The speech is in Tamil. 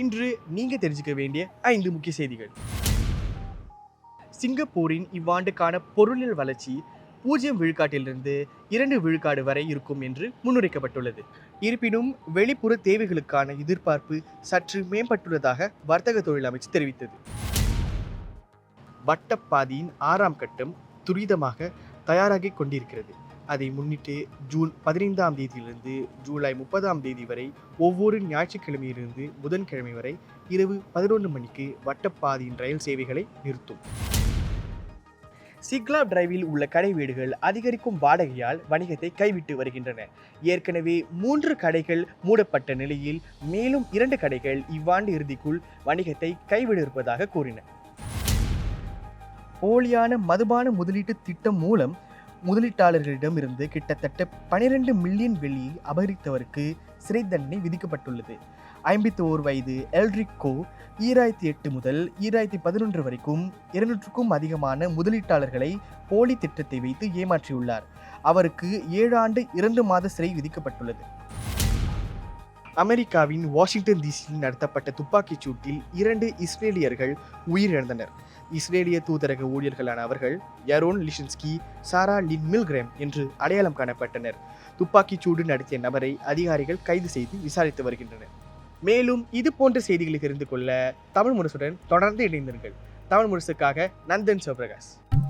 இன்று நீங்க தெரிஞ்சுக்க வேண்டிய ஐந்து முக்கிய செய்திகள். சிங்கப்பூரின் இவ்வாண்டுக்கான பொருளியல் வளர்ச்சி பூஜ்ஜியம் விழுக்காட்டிலிருந்து இரண்டு விழுக்காடு வரை இருக்கும் என்று முன்னுரைக்கப்பட்டுள்ளது இருப்பினும் வெளிப்புற தேவைகளுக்கான எதிர்பார்ப்பு சற்று மேம்பட்டுள்ளதாக வர்த்தக தொழில் அமைச்சு தெரிவித்தது. வட்டப்பாதையின் ஆறாம் கட்டம் துரிதமாக தயாராகிக் கொண்டிருக்கிறது. அதை முன்னிட்டு ஜூன் பதினைந்தாம் தேதியிலிருந்து ஜூலை முப்பதாம் தேதி வரை ஒவ்வொரு ஞாயிற்றுக்கிழமையிலிருந்து புதன்கிழமை வரை இரவு பதினொன்று மணிக்கு வட்டப்பாதையின் ரயில் சேவைகளை நிறுத்தும். சிக்லா டிரைவில் உள்ள கடை வீடுகள் அதிகரிக்கும் வாடகையால் வணிகத்தை கைவிட்டு வருகின்றன. ஏற்கனவே மூன்று கடைகள் மூடப்பட்ட நிலையில் மேலும் இரண்டு கடைகள் இவ்வாண்டு இறுதிக்குள் வணிகத்தை கைவிட இருப்பதாக கூறின. போலியான மதுபான முதலீட்டு திட்டம் மூலம் முதலீட்டாளர்களிடமிருந்து கிட்டத்தட்ட பனிரெண்டு மில்லியன் வெள்ளியை அபகரித்தவருக்கு சிறை தண்டனை விதிக்கப்பட்டுள்ளது. ஐம்பத்தி ஓர் வயது எல்ரிக்கோ ஈராயிரத்தி எட்டு முதல் ஈராயிரத்தி பதினொன்று வரைக்கும் இருநூற்றுக்கும் அதிகமான முதலீட்டாளர்களை போலி திட்டத்தை வைத்து ஏமாற்றியுள்ளார். அவருக்கு ஏழாண்டு இரண்டு மாத சிறை விதிக்கப்பட்டுள்ளது. அமெரிக்காவின் வாஷிங்டன் டிசியில் நடத்தப்பட்ட துப்பாக்கிச் சூட்டில் இரண்டு இஸ்ரேலியர்கள் உயிரிழந்தனர். இஸ்ரேலிய தூதரக ஊழியர்களான அவர்கள் யரோன் லிஷன்ஸ்கி சாரா லின் மில்கிரேம் என்று அடையாளம் காணப்பட்டனர். துப்பாக்கிச் சூடு நடத்திய நபரை அதிகாரிகள் கைது செய்து விசாரித்து வருகின்றனர். மேலும் இது போன்ற செய்திகளை தெரிந்து கொள்ள தமிழ் முரசுடன் தொடர்ந்து இணைந்திருங்கள். தமிழ் முரசுக்காக நந்தன் சிவபிரகாஷ்.